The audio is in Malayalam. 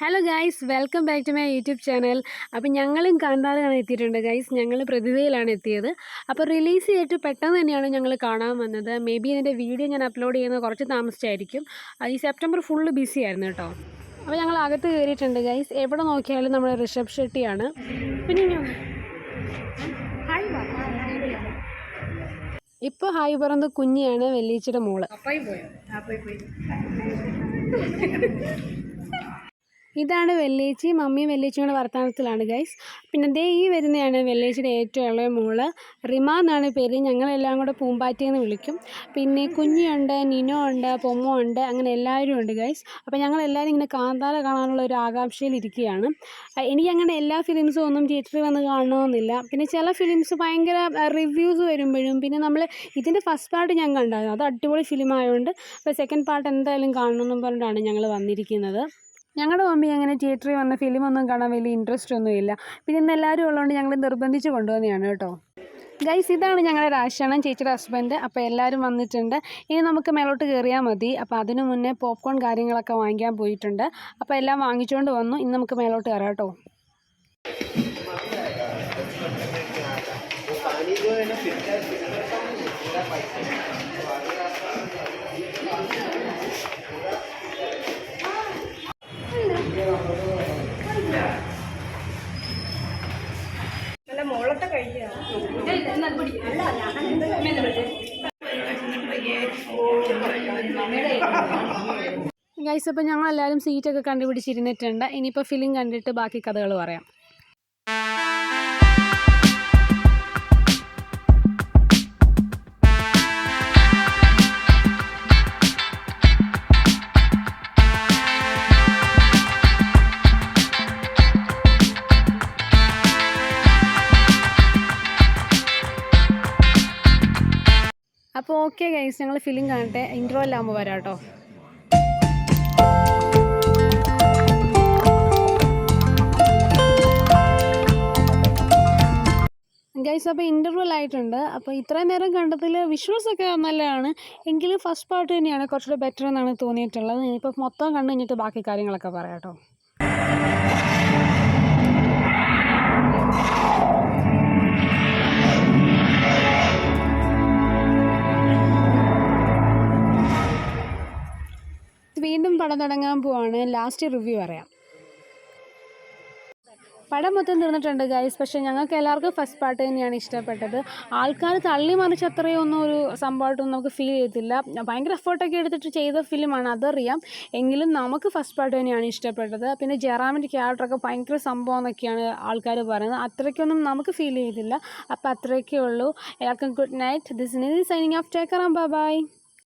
Hello guys welcome back to my YouTube channel അപ്പോൾ ഞങ്ങളും കാന്താരാണ് എത്തിയിട്ടുണ്ട് ഗൈസ് ഞങ്ങൾ പ്രതിഭയിലാണ് എത്തിയത്. അപ്പോൾ റിലീസ് ചെയ്തിട്ട് പെട്ടെന്ന് തന്നെയാണ് ഞങ്ങൾ കാണാൻ വന്നത്. മേ ബി ഇതിന്റെ വീഡിയോ ഞാൻ അപ്ലോഡ് ചെയ്യുന്നത് കുറച്ച് താമസിച്ചായിരിക്കും. അത് ഈ സെപ്റ്റംബർ ഫുള്ള് ബിസി ആയിരുന്നു കേട്ടോ. അപ്പോൾ ഞങ്ങൾ അകത്ത് കയറിയിട്ടുണ്ട് ഗൈസ് എവിടെ നോക്കിയാലും നമ്മൾ ഋഷഭ് ഷെട്ടിയാണ്. പിന്നെ ഇപ്പോൾ ഹായ് പറന്ന് കുഞ്ഞിയാണ് വെല്ലീച്ചയുടെ മോൾ. ഇതാണ് വെള്ളിയേച്ചി മമ്മിയും വെള്ളിയേച്ചിയും കൂടെ വർത്തമാനത്തിലാണ് ഗൈസ് പിന്നെ ദേ ഈ വരുന്നതാണ് വെള്ളിയേച്ചിയുടെ ഏറ്റവും ഇളയ മോൾ. റിമ എന്നാണ് പേര്. ഞങ്ങളെല്ലാം കൂടെ പൂമ്പാറ്റി എന്ന് വിളിക്കും. പിന്നെ കുഞ്ഞിയുണ്ട് നിനോ ഉണ്ട് പൊമ്മോ ഉണ്ട് അങ്ങനെ എല്ലാവരും ഉണ്ട് ഗൈസ് അപ്പോൾ ഞങ്ങൾ എല്ലാവരും ഇങ്ങനെ കാന്താല കാണാനുള്ള ഒരു ആകാംക്ഷയിൽ ഇരിക്കുകയാണ്. എനിക്ക് അങ്ങനെ എല്ലാ ഫിലിംസും ഒന്നും തിയേറ്ററിൽ വന്ന് കാണണമെന്നില്ല. പിന്നെ ചില ഫിലിംസ് ഭയങ്കര റിവ്യൂസ് വരുമ്പോഴും പിന്നെ നമ്മൾ ഇതിന്റെ ഫസ്റ്റ് പാർട്ട് ഞാൻ കണ്ടായിരുന്നു. അത് അടിപൊളി ഫിലിം ആയതുകൊണ്ട് അപ്പോൾ സെക്കൻഡ് പാർട്ട് എന്തായാലും കാണണമെന്നും പറഞ്ഞിട്ടാണ് ഞങ്ങൾ വന്നിരിക്കുന്നത്. ഞങ്ങളുടെ മമ്മി അങ്ങനെ തിയേറ്ററിൽ വന്ന ഫിലിം ഒന്നും കാണാൻ വലിയ ഇൻട്രസ്റ്റ് ഒന്നുമില്ല പിന്നെ ഇന്ന് എല്ലാവരും ഉള്ളതുകൊണ്ട് ഞങ്ങൾ നിർബന്ധിച്ച് കൊണ്ടുവന്നതാണ് കേട്ടോ. ഗൈസ് ഇതാണ് ഞങ്ങളുടെ രാശാണൻ ചേച്ചിയുടെ ഹസ്ബൻഡ് അപ്പോൾ എല്ലാവരും വന്നിട്ടുണ്ട്. ഇനി നമുക്ക് മേലോട്ട് കയറിയാൽ മതി. അപ്പോൾ അതിനു മുന്നേ പോപ്കോൺ കാര്യങ്ങളൊക്കെ വാങ്ങിക്കാൻ പോയിട്ടുണ്ട്. അപ്പോൾ എല്ലാം വാങ്ങിച്ചുകൊണ്ട് വന്നു. ഇനി നമുക്ക് മേലോട്ട് കയറാം കേട്ടോ. ഗൈസ് അപ്പോൾ ഞങ്ങളെല്ലാവരും സീറ്റൊക്കെ കണ്ടുപിടിച്ചിരുന്നിട്ടുണ്ട്. ഇനിയിപ്പോൾ ഫിലിം കണ്ടിട്ട് ബാക്കി കഥകൾ പറയാം. അപ്പോൾ ഓക്കെ ഗൈസ് ഞങ്ങൾ ഫിലിം കാണട്ടെ. ഇൻട്രോ എല്ലാം വരാം കേട്ടോ ഗൈസ് അപ്പോൾ ഇന്റർവ്യൂൽ ആയിട്ടുണ്ട്. അപ്പോൾ ഇത്രയും നേരം കണ്ടതിൽ വിഷ്വൽസ് ഒക്കെ നല്ലതാണ്. എങ്കിലും ഫസ്റ്റ് പാർട്ട് തന്നെയാണ് കുറച്ചുകൂടെ ബെറ്റർ എന്നാണ് തോന്നിയിട്ടുള്ളത്. ഇനിയിപ്പോൾ മൊത്തം കണ്ടു കഴിഞ്ഞിട്ട് ബാക്കി കാര്യങ്ങളൊക്കെ പറയാം കേട്ടോ വീണ്ടും പടം തുടങ്ങാൻ പോവാണ്. ലാസ്റ്റ് റിവ്യൂ പറയാം. പടം മൊത്തം തീർന്നിട്ടുണ്ട് ഗൈസ് പക്ഷേ ഞങ്ങൾക്ക് എല്ലാവർക്കും ഫസ്റ്റ് പാർട്ട് തന്നെയാണ് ഇഷ്ടപ്പെട്ടത്. ആൾക്കാർ തള്ളി മറിച്ച് അത്രയൊന്നും ഒരു സംഭവമായിട്ടൊന്നും നമുക്ക് ഫീൽ ചെയ്തില്ല ഭയങ്കര എഫേർട്ടൊക്കെ എടുത്തിട്ട് ചെയ്ത ഫിലിമാണ് അതറിയാം. എങ്കിലും നമുക്ക് ഫസ്റ്റ് പാർട്ട് തന്നെയാണ് ഇഷ്ടപ്പെട്ടത്. പിന്നെ ജയറാമിന്റെ ക്യാരക്ടറൊക്കെ ഭയങ്കര സംഭവം എന്നൊക്കെയാണ് ആൾക്കാർ പറയുന്നത്. അത്രയ്ക്കൊന്നും നമുക്ക് ഫീൽ ചെയ്തില്ല അപ്പോൾ അത്രയൊക്കെ ഉള്ളൂ. എല്ലാവർക്കും ഗുഡ് നൈറ്റ് ദിസ് ഇനി സൈനിങ് ഓഫ് ടേക്കറാം ബൈ